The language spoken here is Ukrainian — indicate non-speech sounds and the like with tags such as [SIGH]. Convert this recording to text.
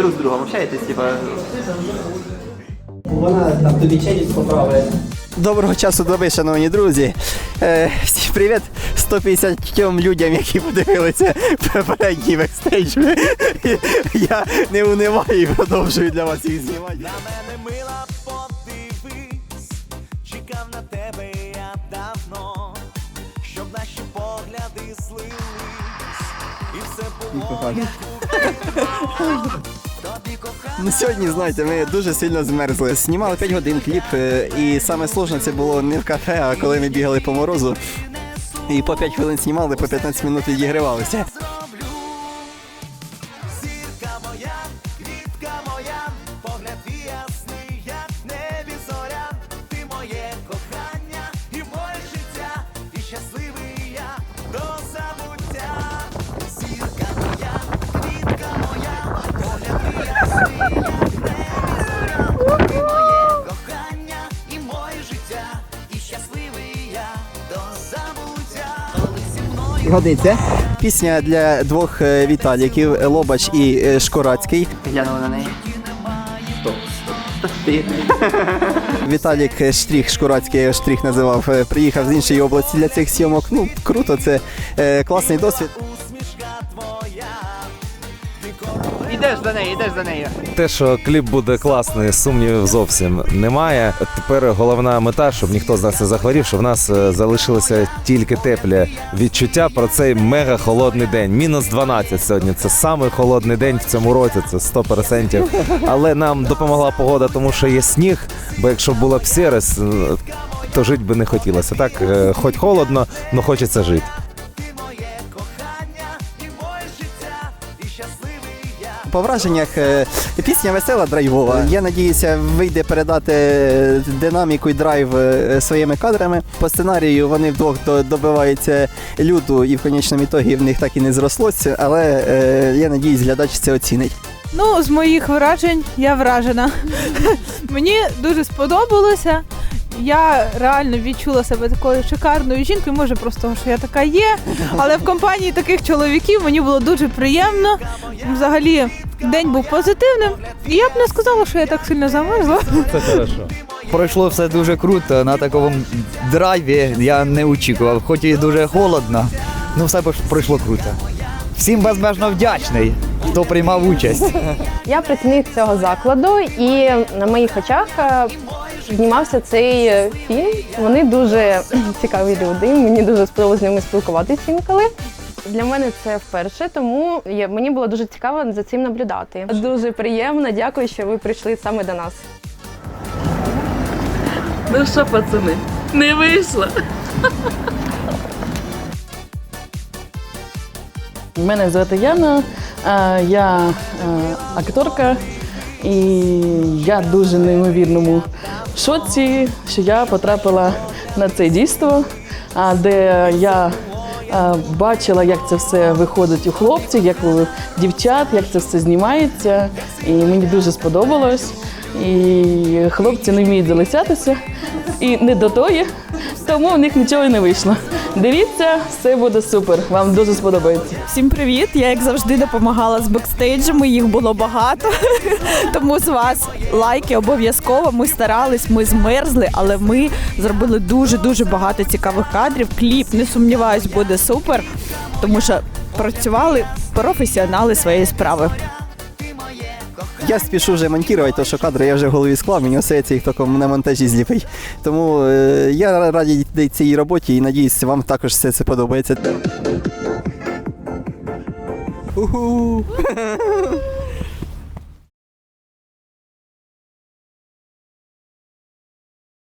друг з другом общаєтесь, типа. Вона там тобі челюсть поправить. Доброго часу доби, шановні друзі. Е, всім привіт 150 людям, які подивилися попередній бекстейдж. Я не униваю і продовжую для вас їх знімати. На мене мила подивись, чекав на тебе я давно, щоб наші погляди слились, і все було як у [LAUGHS] сьогодні, знаєте, ми дуже сильно змерзли. Знімали 5 годин кліп, е, і саме сложне це було не в кафе, а коли ми бігали по морозу. І по 5 хвилин знімали, по 15 минут відігривалися. Годиться. Пісня для двох е, Віталіків Лобач і Шкурацький. Шкорацький. Глянули на неї. Стоп. [LAUGHS] Віталік е, Штріх, Шкурацький, я його Штріх називав, е, приїхав з іншої області для цих сйомок. Ну, круто, це е, класний досвід. Ідеш за нею, ідеш за нею. Те, що кліп буде класний, сумнівів зовсім немає. Тепер головна мета, щоб ніхто з нас не захворів, щоб в нас е, залишилися тільки теплі відчуття про цей мега холодний день. Мінус 12 сьогодні. Це самий холодний день в цьому році. Це 100%. Але нам допомогла погода, тому що є сніг. Бо якщо була б сіресть, е, то жити би не хотілося. Так, е, хоч холодно, але хочеться жити. По враженнях е, пісня весела, драйвова. Я надіюся, вийде передати е, динаміку і драйв е, своїми кадрами. По сценарію вони вдвох добиваються люду, і в конечному ітогі в них так і не зрослося. Але я надіюсь, глядач це оцінить. Ну, з моїх вражень я вражена. [LAUGHS] Мені дуже сподобалося. Я реально відчула себе такою шикарною жінкою, може просто що я така є. Але в компанії таких чоловіків мені було дуже приємно. Взагалі день був позитивним. І я б не сказала, що я так сильно замерзла. Це хорошо. Пройшло все дуже круто на такому драйві. Я не очікував, хоч і дуже холодно, ну все пройшло круто. Всім безмежно вдячний, хто приймав участь. Я працівник цього закладу, і на моїх очах е, знімався цей е, фільм. Вони дуже цікаві люди. Мені дуже сподобалося з ними спілкуватися інколи. Для мене це вперше, тому я- мені було дуже цікаво за цим наблюдати. Дуже приємно, дякую, що ви прийшли саме до нас. Ну що, пацани, не вийшло. Мене звати Яна, я акторка, і я дуже неймовірному шоці, що я потрапила на це дійство, а, де я бачила, як це все виходить у хлопців, як у дівчат, як це все знімається. І мені дуже сподобалось. І хлопці не вміють залицятися і не до тої, тому в них нічого і не вийшло. Дивіться, все буде супер. Вам дуже сподобається. Всім привіт! Я як завжди допомагала з бекстейджами, їх було багато. [LAUGHS] Тому з вас лайки обов'язково. Ми старались, ми змерзли, але ми зробили дуже дуже багато цікавих кадрів. Кліп, не сумніваюсь, буде супер, тому що працювали професіонали своєї справи. Я спішу вже монтувати, тому що кадри я вже в голові склав, мені остається їх тільки на монтажі зліпить. Тому е, я радий цій роботі і надіюсь, вам також все це подобається. Уху!